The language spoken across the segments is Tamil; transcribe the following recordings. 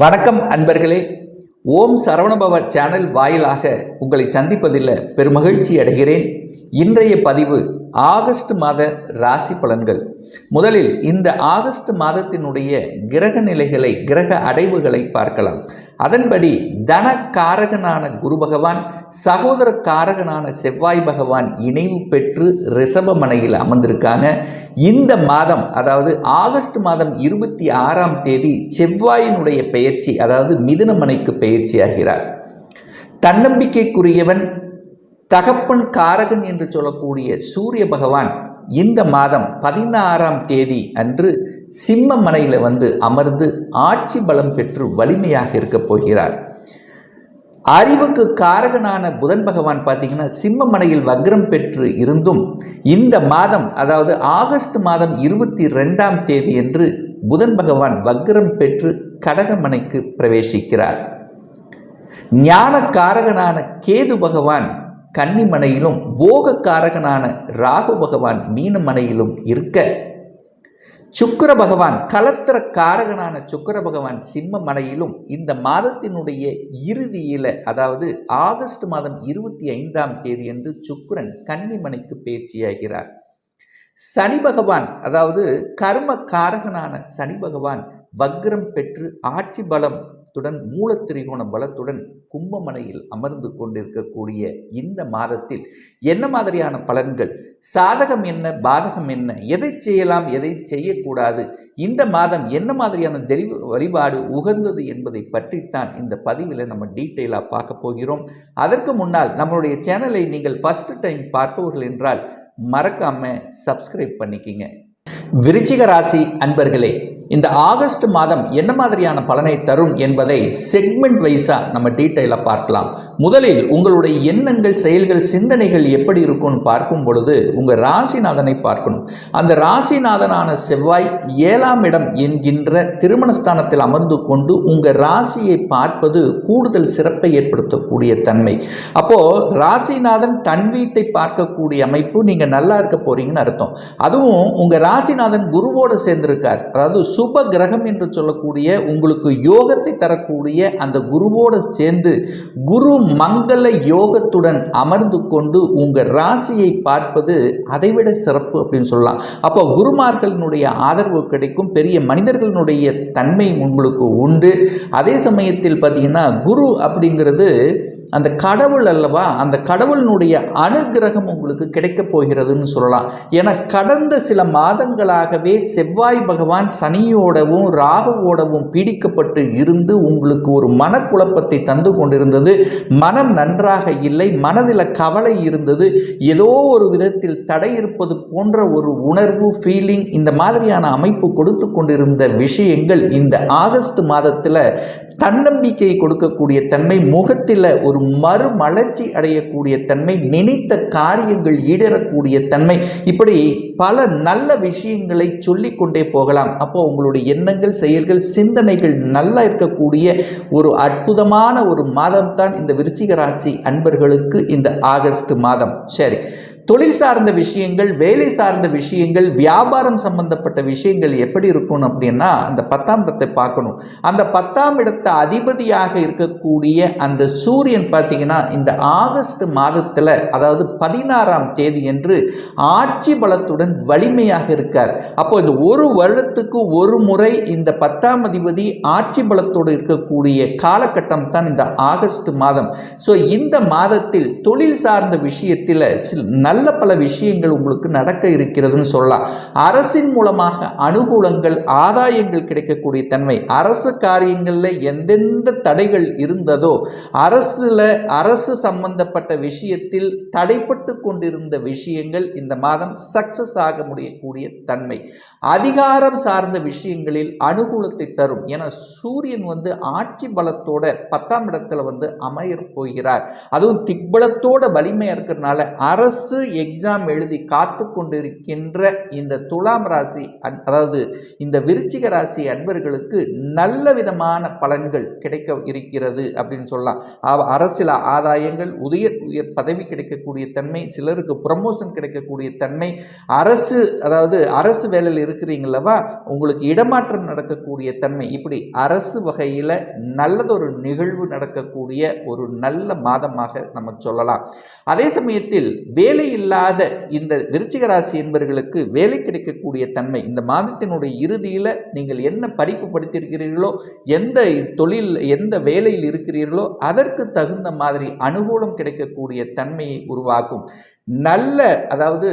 வணக்கம் அன்பர்களே. ஓம் சரவணபவ சேனல் வாயிலாக உங்களை சந்திப்பதில் பெருமகிழ்ச்சி அடைகிறேன். இன்றைய பதிவு ஆகஸ்ட் மாத ராசி பலன்கள். முதலில் இந்த ஆகஸ்ட் மாதத்தினுடைய கிரக நிலைகளை கிரக அடைவுகளை பார்க்கலாம். அதன்படி தன காரகனான குரு பகவான் சகோதர காரகனான செவ்வாய் பகவான் இணைவு பெற்று ரிஷபமனையில் அமர்ந்திருக்காங்க. இந்த மாதம் அதாவது ஆகஸ்ட் மாதம் இருபத்தி ஆறாம் தேதி செவ்வாயினுடைய பெயர்ச்சி அதாவது மிதுனமனைக்கு பெயர்ச்சி ஆகிறார். தன்னம்பிக்கைக்குரியவன் தகப்பன் காரகன் என்று சொல்லக்கூடிய சூரிய பகவான் இந்த மாதம் பதினாறாம் தேதி அன்று சிம்ம மனையில் வந்து அமர்ந்து ஆட்சி பலம் பெற்று வலிமையாக இருக்கப் போகிறார். அறிவுக்கு காரகனான புதன் பகவான் பார்த்தீங்கன்னா சிம்ம மனையில் வக்ரம் பெற்று இருந்தும் இந்த மாதம் அதாவது ஆகஸ்ட் மாதம் இருபத்தி ரெண்டாம் தேதி என்று புதன் பகவான் வக்ரம் பெற்று கடகமனைக்கு பிரவேசிக்கிறார். ஞான காரகனான கேது பகவான் கன்னிமனையிலும் போக காரகனான ராகு பகவான் மீனமனையிலும் இருக்க சுக்கர பகவான் கலத்திர காரகனான சுக்கர பகவான் சிம்ம மலையிலும் இந்த மாதத்தினுடைய இறுதியில் அதாவது ஆகஸ்ட் மாதம் இருபத்தி ஐந்தாம் தேதி என்று சுக்கரன் கன்னிமனைக்கு பயிற்சியாகிறார் சனி பகவான் அதாவது கர்ம காரகனான சனி பகவான் வக்ரம் பெற்று ஆட்சி பலம் துடன் மூலத்திரிகோண பலத்துடன் கும்பமனையில் அமர்ந்து கொண்டிருக்கக்கூடிய இந்த மாதத்தில் என்ன மாதிரியான பலன்கள்? சாதகம் என்ன? பாதகம் என்ன? எதை செய்யலாம்? எதை செய்யக்கூடாது? இந்த மாதம் என்ன மாதிரியான தெளிவு வழிபாடு உகந்தது என்பதை பற்றித்தான் இந்த பதிவில் நம்ம டீட்டெயிலாக பார்க்க போகிறோம். அதற்கு முன்னால் நம்மளுடைய சேனலை நீங்கள் ஃபஸ்ட் டைம் பார்ப்பவர்கள் என்றால் மறக்காமல் சப்ஸ்கிரைப் பண்ணிக்கிங்க. விருச்சிக ராசி அன்பர்களே இந்த ஆகஸ்ட் மாதம் என்ன மாதிரியான பலனை தரும் என்பதை செக்மெண்ட் வைஸாக நம்ம டீட்டெயிலாக பார்க்கலாம். முதலில் உங்களுடைய எண்ணங்கள் செயல்கள் சிந்தனைகள் எப்படி இருக்கும்னு பார்க்கும் பொழுது உங்கள் ராசிநாதனை பார்க்கணும். அந்த ராசிநாதனான செவ்வாய் ஏழாம் இடம் என்கின்ற திருமணஸ்தானத்தில் அமர்ந்து கொண்டு உங்கள் ராசியை பார்ப்பது கூடுதல் சிறப்பை ஏற்படுத்தக்கூடிய தன்மை. அப்போது ராசிநாதன் தன் வீட்டை பார்க்கக்கூடிய அமைப்பு நீங்கள் நல்லா இருக்க போகிறீங்கன்னு அர்த்தம். அதுவும் உங்கள் ராசிநாதன் குருவோடு சேர்ந்திருக்கார். அதாவது சுப கிரகம் என்று சொல்லக்கூடிய உங்களுக்கு யோகத்தை தரக்கூடிய அந்த குருவோடு சேர்ந்து குரு மங்கள யோகத்துடன் அமர்ந்து கொண்டு உங்கள் ராசியை பார்ப்பது அதைவிட சிறப்பு அப்படின்னு சொல்லலாம். அப்போ குருமார்களினுடைய ஆதரவு கிடைக்கும் பெரிய மனிதர்களுடைய தன்மை உங்களுக்கு உண்டு. அதே சமயத்தில் பார்த்தீங்கன்னா குரு அப்படிங்கிறது அந்த கடவுள் அல்லவா அந்த கடவுளினுடைய அனுகிரகம் உங்களுக்கு கிடைக்கப் போகிறதுன்னு சொல்லலாம். ஏன்னா கடந்த சில மாதங்களாகவே செவ்வாய் பகவான் சனியோடவும் ராகுவோடவும் பீடிக்கப்பட்டு இருந்து உங்களுக்கு ஒரு மனக்குழப்பத்தை தந்து கொண்டிருந்தது. மனம் நன்றாக இல்லை மனதில் கவலை இருந்தது. ஏதோ ஒரு விதத்தில் தடை இருப்பது போன்ற ஒரு உணர்வு ஃபீலிங் இந்த மாதிரியான அமைப்பு கொடுத்து கொண்டிருந்த விஷயங்கள் இந்த ஆகஸ்ட் மாதத்தில் தன்னம்பிக்கையை கொடுக்கக்கூடிய தன்மை முகத்தில் ஒரு மறுமலர்ச்சி அடையக்கூடிய தன்மை நினைத்த காரியங்கள் ஈடேறக்கூடிய தன்மை இப்படி பல நல்ல விஷயங்களை சொல்லி கொண்டே போகலாம். அப்போ உங்களுடைய எண்ணங்கள் செயல்கள் சிந்தனைகள் நல்லா இருக்கக்கூடிய ஒரு அற்புதமான ஒரு மாதம் தான் இந்த விருச்சிக ராசி அன்பர்களுக்கு இந்த ஆகஸ்ட் மாதம். சரி. தொழில் சார்ந்த விஷயங்கள் வேலை சார்ந்த விஷயங்கள் வியாபாரம் சம்பந்தப்பட்ட விஷயங்கள் எப்படி இருக்கும் அப்படின்னா அந்த பத்தாம் இடத்தை பார்க்கணும். அந்த பத்தாம் இடத்தை அதிபதியாக இருக்கக்கூடிய அந்த சூரியன் பார்த்தீங்கன்னா இந்த ஆகஸ்ட் மாதத்தில் அதாவது பதினாறாம் தேதி என்று ஆட்சி பலத்துடன் வலிமையாக இருக்கார். அப்போ இந்த ஒரு வருடத்துக்கு ஒரு முறை இந்த பத்தாம் அதிபதி ஆட்சி பலத்தோடு இருக்கக்கூடிய காலகட்டம் தான் இந்த ஆகஸ்ட் மாதம். ஸோ இந்த மாதத்தில் தொழில் சார்ந்த விஷயத்தில் நல்ல பல விஷயங்கள் உங்களுக்கு நடக்க இருக்கிறதுன்னு சொல்லலாம். அரசின் மூலமாக அனுகூலங்கள் ஆதாயங்கள் கிடைக்கக்கூடிய தன்மை அரசு காரியங்களில் எந்தெந்த தடைகள் இருந்ததோ அரசில் அரசு சம்பந்தப்பட்ட விஷயத்தில் தடைப்பட்டு கொண்டிருந்த விஷயங்கள் இந்த மாதம் சக்சஸ் ஆக முடியக்கூடிய தன்மை. அதிகாரம் சார்ந்த விஷயங்களில் அனுகூலத்தை தரும். என சூரியன் வந்து ஆட்சி பலத்தோட பத்தாம் இடத்துல வந்து அமைய போகிறார். அதுவும் திக்பலத்தோட வலிமையாக இருக்கிறதுனால அரசு எக்ஸாம் எழுதி காத்து கொண்டிருக்கின்ற இந்த துலாம் ராசி அதாவது இந்த விருச்சிக ராசி அன்பர்களுக்கு நல்ல விதமான பலன்கள் கிடைக்க இருக்கிறது அப்படின்னு சொல்லலாம். அரசியல் ஆதாயங்கள் உதய உயர் பதவி கிடைக்கக்கூடிய தன்மை சிலருக்கு ப்ரமோஷன் கிடைக்கக்கூடிய தன்மை அரசு அதாவது அரசு வேலையில் இருக்கிறீங்களவா உங்களுக்கு இடமாற்றம் நடக்கக்கூடிய தன்மை. இப்படி அரசு வகையில் நல்லதொரு நிகழ்வு நடக்கக்கூடிய ஒரு நல்ல மாதமாக நம்ம சொல்லலாம். அதே சமயத்தில் வேலை இல்லாத இந்த விருச்சிக ராசி என்பவர்களுக்கு வேலை கிடைக்கக்கூடிய தன்மை இந்த மாதத்தினுடைய இறுதியில் நீங்கள் என்ன படிப்பு படித்திருக்கிறீர்களோ எந்த தொழில் எந்த வேலையில் இருக்கிறீர்களோ அதற்கு தகுந்த மாதிரி அனுகூலம் கிடைக்கக்கூடிய தன்மையை உருவாக்கும். நல்ல அதாவது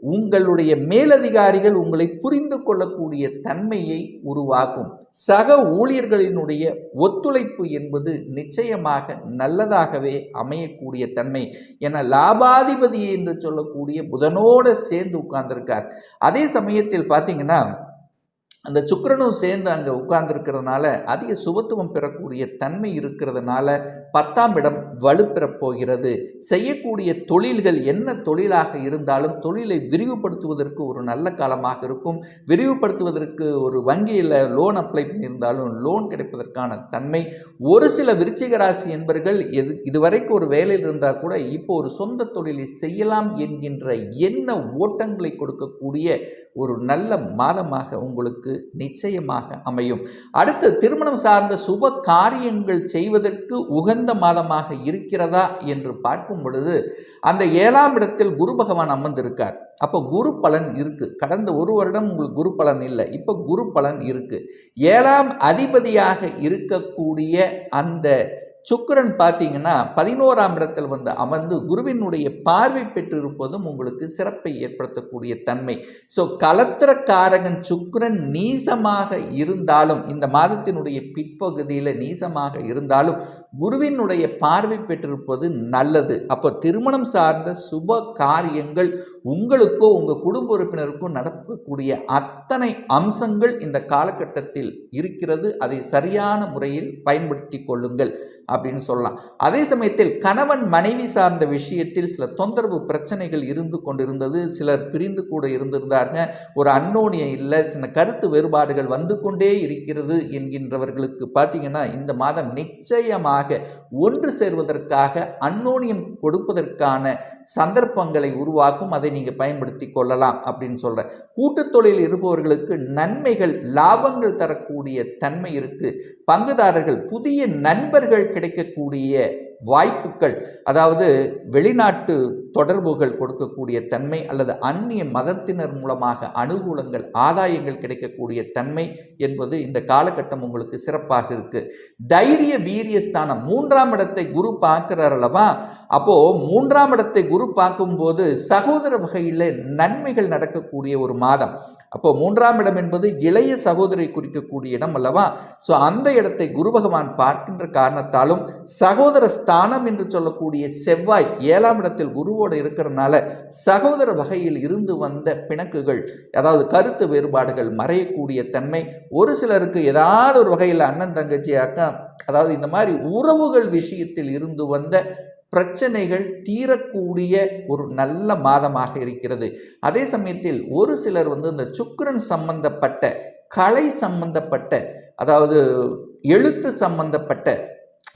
உங்களுடைய மேலதிகாரிகள் உங்களை புரிந்து கொள்ளக்கூடிய தன்மையை உருவாக்கும். சக ஊழியர்களினுடைய ஒத்துழைப்பு என்பது நிச்சயமாக நல்லதாகவே அமையக்கூடிய தன்மை. என லாபாதிபதி என்று சொல்லக்கூடிய புதனோடு சேர்ந்து உட்கார்ந்திருக்கார். அதே சமயத்தில் பார்த்தீங்கன்னா அந்த சுக்கரனும் சேர்ந்து அங்கே உட்கார்ந்துருக்கிறதுனால அதிக சுபத்துவம் பெறக்கூடிய தன்மை இருக்கிறதுனால பத்தாம் இடம் வலுப்பெறப் போகிறது. செய்யக்கூடிய தொழில்கள் என்ன தொழிலாக இருந்தாலும் தொழிலை விரிவுபடுத்துவதற்கு ஒரு நல்ல காலமாக இருக்கும். விரிவுபடுத்துவதற்கு ஒரு வங்கியில் லோன் அப்ளை பண்ணியிருந்தாலும் லோன் கிடைப்பதற்கான தன்மை. ஒரு சில விருச்சிக ராசி என்பர்கள் எது இதுவரைக்கும் ஒரு வேலையில் இருந்தால் கூட இப்போ ஒரு சொந்த தொழிலை செய்யலாம் என்கின்ற என்ன ஓட்டங்களை கொடுக்கக்கூடிய ஒரு நல்ல மாதமாக உங்களுக்கு நிச்சயமாக அமையும். அடுத்து திருமணம் சார்ந்த சுப காரியங்கள் செய்வதற்கு உகந்த மாதமாக இருக்கிறதா என்று பார்க்கும் பொழுது அந்த ஏழாம் இடத்தில் குரு பகவான் அமர்ந்திருக்கார். அப்போ குரு பலன் இருக்கு. கடந்த ஒரு வருடம் உங்களுக்கு குரு பலன் இல்லை. இப்போ குரு பலன் இருக்கு. ஏழாம் அதிபதியாக இருக்கக்கூடிய அந்த சுக்கரன் பார்த்தீங்கன்னா பதினோராம் இடத்தில் வந்து அமர்ந்து குருவினுடைய பார்வை பெற்றிருப்பதும் உங்களுக்கு சிறப்பை ஏற்படுத்தக்கூடிய தன்மை. ஸோ கலத்திரக்காரகன் சுக்கரன் நீசமாக இருந்தாலும் இந்த மாதத்தினுடைய பிற்பகுதியில் நீசமாக இருந்தாலும் குருவினுடைய பார்வை பெற்றிருப்பது நல்லது. அப்போ திருமணம் சார்ந்த சுப காரியங்கள் உங்களுக்கோ உங்கள் குடும்ப உறுப்பினருக்கோ நடக்கக்கூடிய அத்தனை அம்சங்கள் இந்த காலகட்டத்தில் இருக்கிறது. அதை சரியான முறையில் பயன்படுத்தி கொள்ளுங்கள். அப்படின்னு சொல்லலாம். அதே சமயத்தில் கணவன் மனைவி சார்ந்த விஷயத்தில் சில தொந்தரவு பிரச்சனைகள் இருந்து கொண்டிருந்தது. சிலர் பிரிந்து கூட இருந்திருந்தாங்க ஒரு அன்னோனியம் இல்லை. சில கருத்து வேறுபாடுகள் வந்து கொண்டே இருக்கிறது என்கின்றவர்களுக்கு பார்த்தீங்கன்னா இந்த மாதம் நிச்சயமாக ஒன்று சேர்வதற்காக அன்னோனியம் கொடுப்பதற்கான சந்தர்ப்பங்களை உருவாக்கும். அதை நீங்கள் பயன்படுத்தி கொள்ளலாம் அப்படின்னு சொல்கிறேன் கூட்டுத் தொழில் இருப்பவர்களுக்கு நன்மைகள் லாபங்கள் தரக்கூடிய தன்மை இருக்கு. பங்குதாரர்கள் புதிய நண்பர்கள் கிடைக்கக்கூடிய வாய்ப்புகள் அதாவது வெளிநாட்டு தொடர்புகள் கொடுக்கக்கூடிய தன்மை அல்லது அந்நிய மதத்தினர் மூலமாக அனுகூலங்கள் ஆதாயங்கள் கிடைக்கக்கூடிய தன்மை என்பது இந்த காலகட்டம் உங்களுக்கு சிறப்பாக இருக்கு. தைரிய வீரிய ஸ்தானம் மூன்றாம் இடத்தை குரு பார்க்கிறார் அல்லவா? அப்போ மூன்றாம் இடத்தை குரு பார்க்கும்போது சகோதர வகையில் நன்மைகள் நடக்கக்கூடிய ஒரு மாதம். அப்போ மூன்றாம் இடம் என்பது இளைய சகோதரை குறிக்கக்கூடிய இடம் அல்லவா? ஸோ அந்த இடத்தை குரு பகவான் பார்க்கின்ற காரணத்தாலும் சகோதர ஸ்தானம் என்று சொல்லக்கூடிய செவ்வாய் ஏழாம் இடத்தில் குருவோடு இருக்கிறனால சகோதர வகையில் இருந்து வந்த பிணக்குகள் அதாவது கருத்து வேறுபாடுகள் மறையக்கூடிய தன்மை ஒரு சிலருக்கு ஏதாவது ஒரு வகையில் அண்ணன் தங்கச்சி அக்கா அதாவது இந்த மாதிரி உறவுகள் விஷயத்தில் இருந்து வந்த பிரச்சனைகள் தீரக்கூடிய ஒரு நல்ல மாதமாக இருக்கிறது. அதே சமயத்தில் ஒரு சிலர் வந்து இந்த சுக்கரன் சம்பந்தப்பட்ட கலை சம்பந்தப்பட்ட அதாவது எழுத்து சம்பந்தப்பட்ட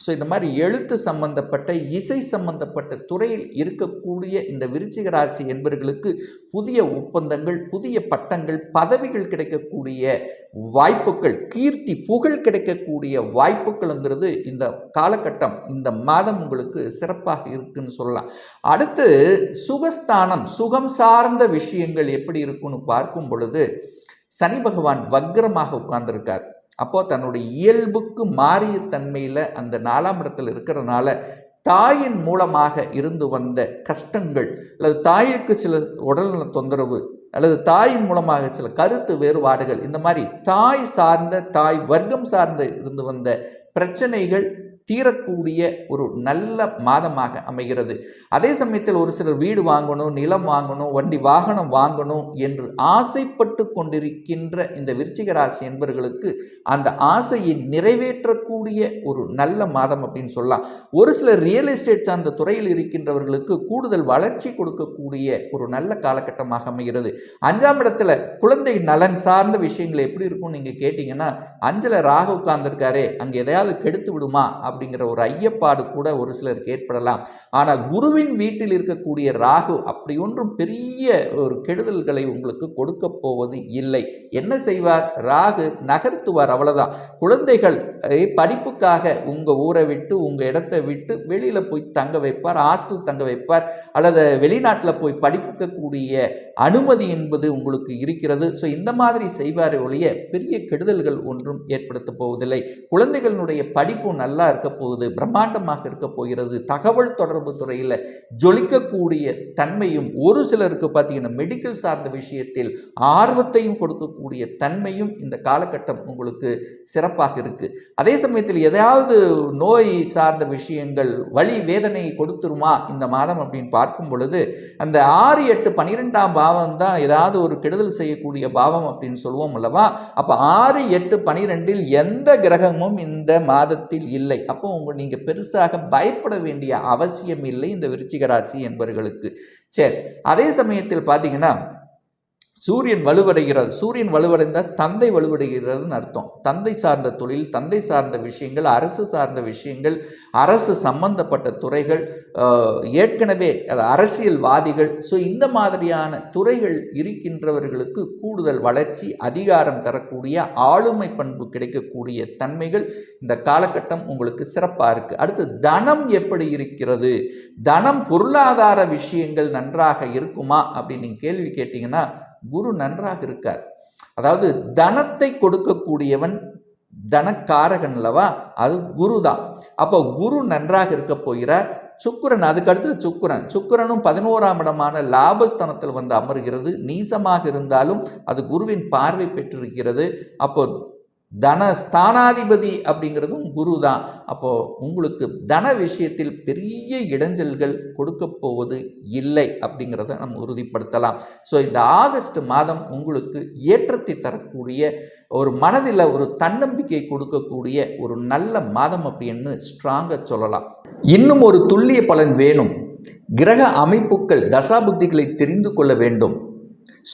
ஸோ இந்த மாதிரி எழுத்து சம்பந்தப்பட்ட இசை சம்பந்தப்பட்ட துறையில் இருக்கக்கூடிய இந்த விருச்சிக ராசி என்பவர்களுக்கு புதிய ஒப்பந்தங்கள் புதிய பட்டங்கள் பதவிகள் கிடைக்கக்கூடிய வாய்ப்புகள் கீர்த்தி புகழ் கிடைக்கக்கூடிய வாய்ப்புகள்ங்கிறது இந்த காலகட்டம் இந்த மாதம் உங்களுக்கு சிறப்பாக இருக்குன்னு சொல்லலாம். அடுத்து சுகஸ்தானம் சுகம் சார்ந்த விஷயங்கள் எப்படி இருக்குன்னு பார்க்கும் பொழுது சனி பகவான் வக்ரமாக உட்கார்ந்திருக்கார். அப்போது தன்னுடைய இயல்புக்கு மாறிய தன்மையில் அந்த நாலாம் இடத்தில் இருக்கிறனால தாயின் மூலமாக இருந்து வந்த கஷ்டங்கள் அல்லது தாயிற்கு சில உடல்நல தொந்தரவு அல்லது தாயின் மூலமாக சில கருத்து வேறுபாடுகள் இந்த மாதிரி தாய் சார்ந்த தாய் வர்க்கம் சார்ந்த இருந்து வந்த பிரச்சனைகள் தீரக்கூடிய ஒரு நல்ல மாதமாக அமைகிறது. அதே சமயத்தில் ஒரு சிலர் வீடு வாங்கணும் நிலம் வாங்கணும் வண்டி வாகனம் வாங்கணும் என்று ஆசைப்பட்டு கொண்டிருக்கின்ற இந்த விருச்சிக ராசி என்பவர்களுக்கு அந்த ஆசையை நிறைவேற்றக்கூடிய ஒரு நல்ல மாதம் அப்படின்னு சொல்லலாம். ஒரு சிலர் ரியல் எஸ்டேட் சார்ந்த துறையில் இருக்கின்றவர்களுக்கு கூடுதல் வளர்ச்சி கொடுக்கக்கூடிய ஒரு நல்ல காலகட்டமாக அமைகிறது. அஞ்சாம் இடத்துல குழந்தை நலன் சார்ந்த விஷயங்கள் எப்படி இருக்கும்னு நீங்கள் கேட்டிங்கன்னா அஞ்சல ராக உட்கார்ந்துருக்காரே அங்கே எதையாவது கெடுத்து விடுமா? அப்படின்னு அப்படிங்கிற ஒரு ஐயப்பாடு கூட ஒரு சிலருக்கு ஏற்படலாம். ஆனால் குருவின் வீட்டில் இருக்கக்கூடிய ராகு அப்படி ஒன்றும் பெரிய ஒரு கெடுதல்களை உங்களுக்கு கொடுக்க போவது இல்லை. என்ன செய்வார்? ராகு நகர்த்துவார் அவ்வளவுதான். குழந்தைகள் படிப்புக்காக உங்கள் ஊரை விட்டு உங்கள் இடத்தை விட்டு வெளியில் போய் தங்க வைப்பார் ஹாஸ்டல் தங்க வைப்பார் அல்லது வெளிநாட்டில் போய் படிக்கக்கூடிய அனுமதி என்பது உங்களுக்கு இருக்கிறது. ஸோ இந்த மாதிரி செய்வார் ஒழிய பெரிய கெடுதல்கள் ஒன்றும் ஏற்படுத்த போவதில்லை. குழந்தைகளுடைய படிப்பு நல்லா இருக்க போகுது பிரம்மாண்டமாக இருக்க போகிறது. தகவல் தொடர்பு துறையில் ஜொலிக்கக்கூடிய தன்மையும் ஒரு சிலருக்கு பார்த்தீங்கன்னா மெடிக்கல் சார்ந்த விஷயத்தில் ஆர்வத்தையும் கொடுக்கக்கூடிய தன்மையும் இந்த காலகட்டம் உங்களுக்கு சிறப்பாக இருக்குது அதே சமயத்தில் எதையாவது நோய் சார்ந்த விஷயங்கள் வழி வேதனையை கொடுத்துருமா இந்த மாதம் அப்படின்னு பார்க்கும் பொழுது அந்த ஆறு எட்டு பனிரெண்டாம் பாவம் தான் ஏதாவது ஒரு கெடுதல் செய்யக்கூடிய பாவம் அப்படின்னு சொல்லுவோம் அல்லவா? அப்போ ஆறு எட்டு பனிரெண்டில் எந்த கிரகமும் இந்த மாதத்தில் இல்லை. அப்போ உங்க நீங்க பெருசாக பயப்பட வேண்டிய அவசியம் இல்லை இந்த விருச்சிக ராசி என்பவர்களுக்கு சரி அதே சமயத்தில் பார்த்தீங்கன்னா சூரியன் வலுவடைகிறது சூரியன் வலுவடைந்தால் தந்தை வலுவடைகிறதுன்னு அர்த்தம். தந்தை சார்ந்த தொழில் தந்தை சார்ந்த விஷயங்கள் அரசு சார்ந்த விஷயங்கள் அரசு சம்பந்தப்பட்ட துறைகள் ஏற்கனவே அது அரசியல்வாதிகள். ஸோ இந்த மாதிரியான துறைகள் இருக்கின்றவர்களுக்கு கூடுதல் வளர்ச்சி அதிகாரம் தரக்கூடிய ஆளுமை பண்பு கிடைக்கக்கூடிய தன்மைகள் இந்த காலகட்டம் உங்களுக்கு சிறப்பாக இருக்குது அடுத்து தனம் எப்படி இருக்கிறது? தனம் பொருளாதார விஷயங்கள் நன்றாக இருக்குமா அப்படின்னு நீங்கள் கேள்வி கேட்டிங்கன்னா குரு நன்றாக இருக்கார். அதாவது தனத்தை கொடுக்கக்கூடியவன் தனக்காரகன் அல்லவா? அது குரு தான் அப்போ குரு நன்றாக இருக்க போகிறார். சுக்குரன் அதுக்கடுத்து சுக்குரன். சுக்குரனும் பதினோராம் இடமான லாபஸ்தனத்தில் வந்து அமர்கிறது. நீசமாக இருந்தாலும் அது குருவின் பார்வை பெற்றிருக்கிறது. அப்போ தன ஸ்தானாதிபதி அப்படிங்கிறதும் குரு தான் அப்போது உங்களுக்கு தன விஷயத்தில் பெரிய இடைஞ்சல்கள் கொடுக்க போவது இல்லை அப்படிங்கிறத நம்ம உறுதிப்படுத்தலாம். ஸோ இந்த ஆகஸ்ட் மாதம் உங்களுக்கு ஏற்றத்தை தரக்கூடிய ஒரு மனதில் ஒரு தன்னம்பிக்கை கொடுக்கக்கூடிய ஒரு நல்ல மாதம் அப்படின்னு ஸ்ட்ராங்காக சொல்லலாம். இன்னும் ஒரு துல்லிய பலன் வேணும். கிரக அமைப்புகள் தசாபுத்திகளை தெரிந்து கொள்ள வேண்டும்.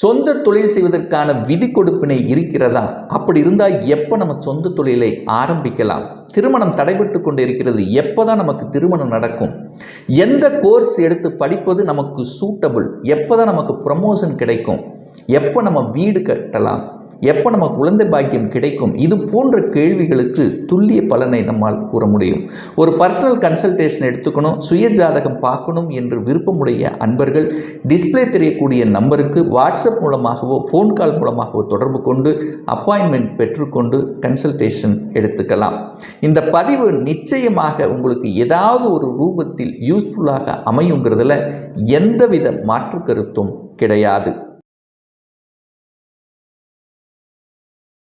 சொந்த தொழில் செய்வதற்கான விதி கொடுப்பினை இருக்கிறதா? அப்படி இருந்தால் எப்போ நம்ம சொந்த தொழிலை ஆரம்பிக்கலாம்? திருமணம் தடைபட்டு கொண்டு இருக்கிறது எப்போ தான் நமக்கு திருமணம் நடக்கும்? எந்த கோர்ஸ் எடுத்து படிப்பது நமக்கு சூட்டபிள் எப்போ தான் நமக்கு ப்ரமோஷன் கிடைக்கும்? எப்போ நம்ம வீடு கட்டலாம்? எப்போ நம்ம குழந்தை பாக்கியம் கிடைக்கும்? இது போன்ற கேள்விகளுக்கு துல்லிய பலனை நம்மால் கூற முடியும். ஒரு பர்சனல் கன்சல்டேஷன் எடுத்துக்கணும் சுய ஜாதகம் பார்க்கணும் என்று விருப்பமுடைய அன்பர்கள் டிஸ்ப்ளே தெரியக்கூடிய நம்பருக்கு வாட்ஸ்அப் மூலமாகவோ ஃபோன் கால் மூலமாகவோ தொடர்பு கொண்டு அப்பாயின்மெண்ட் பெற்றுக்கொண்டு கன்சல்டேஷன் எடுத்துக்கலாம். இந்த பதிவு நிச்சயமாக உங்களுக்கு ஏதாவது ஒரு ரூபத்தில் யூஸ்ஃபுல்லாக அமையுங்கிறதுல எந்தவித மாற்று கருத்தும் கிடையாது.